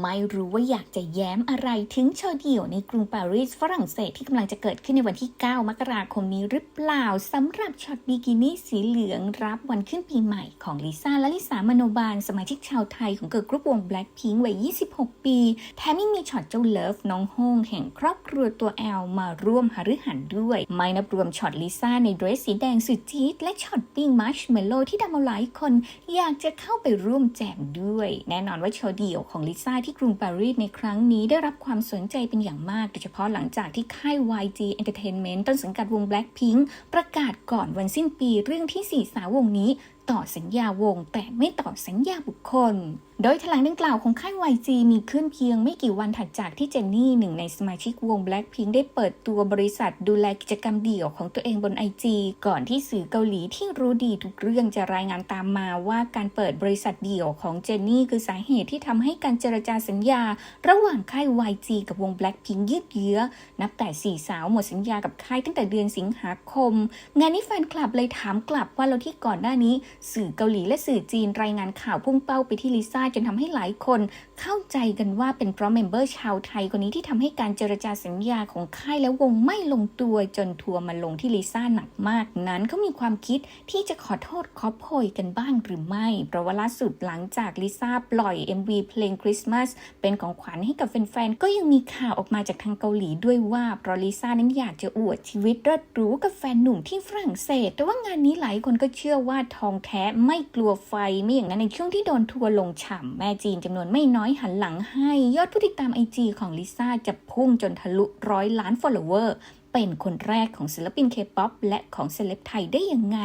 ไม่รู้ว่าอยากจะแย้มอะไรถึงโชว์เดี่ยวในกรุงปารีสฝรั่งเศสที่กำลังจะเกิดขึ้นในวันที่ 9 มกราคมนี้หรือเปล่าสำหรับช็อตบิกินี่สีเหลืองรับวันขึ้นปีใหม่ของลิซ่าและลิสามโนบาล สมาชิกชาวไทยของเกิร์ลกรุ๊ปวง Blackpink วัย 26 ปี แถมยังมีช็อตเจ้าเลิฟน้องโฮงแห่งครอบครัวตัวแอลมาร่วมหฤหันด้วย ไม่นับรวมช็อตลิซ่าในเดรสสีแดงสุดจี๊ดและช็อตปิ้งมัชเมลโล่ที่ทำเอาหลายคน อยากจะเข้าไปร่วมแจมด้วย แน่นอนว่าโชว์เดี่ยวของลิซ่าที่กรุงปารีสในครั้งนี้ได้รับความสนใจเป็นอย่างมาก โดยเฉพาะหลังจากที่ค่าย YG Entertainment ต้นสังกัดวง Blackpink ประกาศก่อนวันสิ้นปีเรื่องที่สี่สาววงนี้ต่อสัญญาวง แต่ไม่ต่อสัญญาบุคคล โดยแถลงดังกล่าวของค่าย YG มีขึ้นเพียงไม่กี่วันถัดจากที่เจนนี่หนึ่งในสมาชิกวง Blackpink ได้เปิดตัวบริษัทดูแลกิจกรรมเดี่ยวของตัวเองบน IG ก่อนที่สื่อเกาหลีที่รู้ดีทุกเรื่องจะรายงานตามมาว่าการเปิดบริษัทเดี่ยวของเจนนี่คือสาเหตุที่ทำให้การเจรจาสัญญา ระหว่างค่าย YG กับวง Blackpink ยืดเยื้อ นับแต่สี่สาวหมดสัญญากับค่ายตั้งแต่เดือนสิงหาคม งานนี้แฟนคลับเลยถามกลับว่าแล้วที่ก่อนหน้านี้สื่อเกาหลีและสื่อจีนรายงานข่าวพุ่งเป้าไปที่ลิซ่าจนทำให้หลายคนเข้าใจกันว่าเป็นเพราะเมมเบอร์ชาวไทยคนนี้ที่ทำให้การเจรจาสัญญาของค่ายและวงไม่ลงตัวจนทัวร์มาลงที่ลิซ่าหนักมากนั้นเขามีความคิดที่จะขอโทษขอโพยกันบ้างหรือไม่ เพราะว่าล่าสุดหลังจากลิซ่าปล่อย MV เพลงคริสต์มาสเป็นของขวัญให้กับแฟนๆก็ยังมีข่าวออกมาจากทางเกาหลีด้วยว่าเพราะลิซ่านั้นอยากจะอวดชีวิตเลิศหรูกับแฟนหนุ่มที่ฝรั่งเศส แต่ว่างานนี้หลายคนก็เชื่อว่าทองแท้ไม่กลัวไฟไม่อย่างนั้นในช่วงที่โดนทัวร์ลงฉ่ำแม่จีนจำนวนไม่น้อยหันหลังให้ ยอดผู้ติดตามไอจีของลิซ่าจะพุ่งจนทะลุร้อยล้าน follower เป็นคนแรกของศิลปินเคป๊อปและของเซเลบไทยได้ยังไง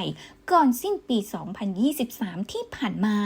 ก่อนสิ้นปี 2023 ที่ผ่านมา